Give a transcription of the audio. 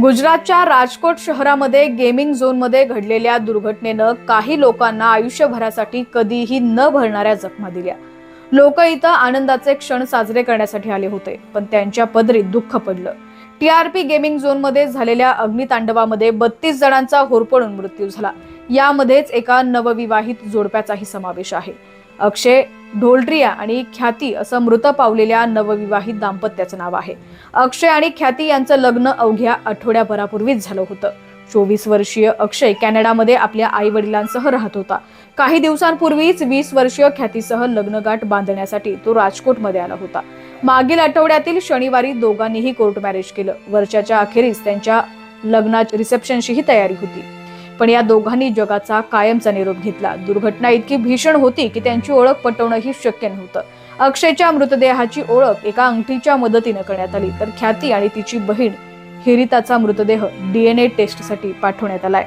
गुजरातच्या राजकोट शहरामध्ये गेमिंग झोनमध्ये घडलेल्या दुर्घटनेनं काही लोकांना आयुष्यभरासाठी कधीही न भरणाऱ्या जखमा दिल्या. लोक इथं आनंदाचे क्षण साजरे करण्यासाठी आले होते पण त्यांच्या पदरीत दुःख पडलं. टीआरपी गेमिंग झोनमध्ये झालेल्या अग्नितांडवामध्ये बत्तीस जणांचा होरपळून मृत्यू झाला. यामध्येच एका नवविवाहित जोडप्याचाही समावेश आहे. अक्षय ढोलट्रिया आणि ख्याती असं मृत पावलेल्या नवविवाहित दाम्पत्याचं नाव आहे. अक्षय आणि ख्याती यांचं लग्न अवघ्या आठवड्याभरापूर्वीच झालं होतं. चोवीस वर्षीय अक्षय कॅनडामध्ये आपल्या आई वडिलांसह राहत होता. काही दिवसांपूर्वीच वीस वर्षीय ख्यातीसह लग्नगाठ बांधण्यासाठी तो राजकोटमध्ये आला होता. मागील आठवड्यातील शनिवारी दोघांनीही कोर्ट मॅरेज केलं. वर्षाच्या अखेरीस त्यांच्या लग्नाच्या रिसेप्शनशीही तयारी होती. पण या दोघांनी जगाचा कायमचा निरोप घेतला. दुर्घटना इतकी भीषण होती की त्यांची ओळख पटवणंही शक्य नव्हतं. अक्षयच्या मृतदेहाची ओळख एका अंगठीच्या मदतीनं करण्यात आली. तर ख्याती आणि तिची बहीण हिरिताचा मृतदेह डीएनए टेस्टसाठी पाठवण्यात आलाय.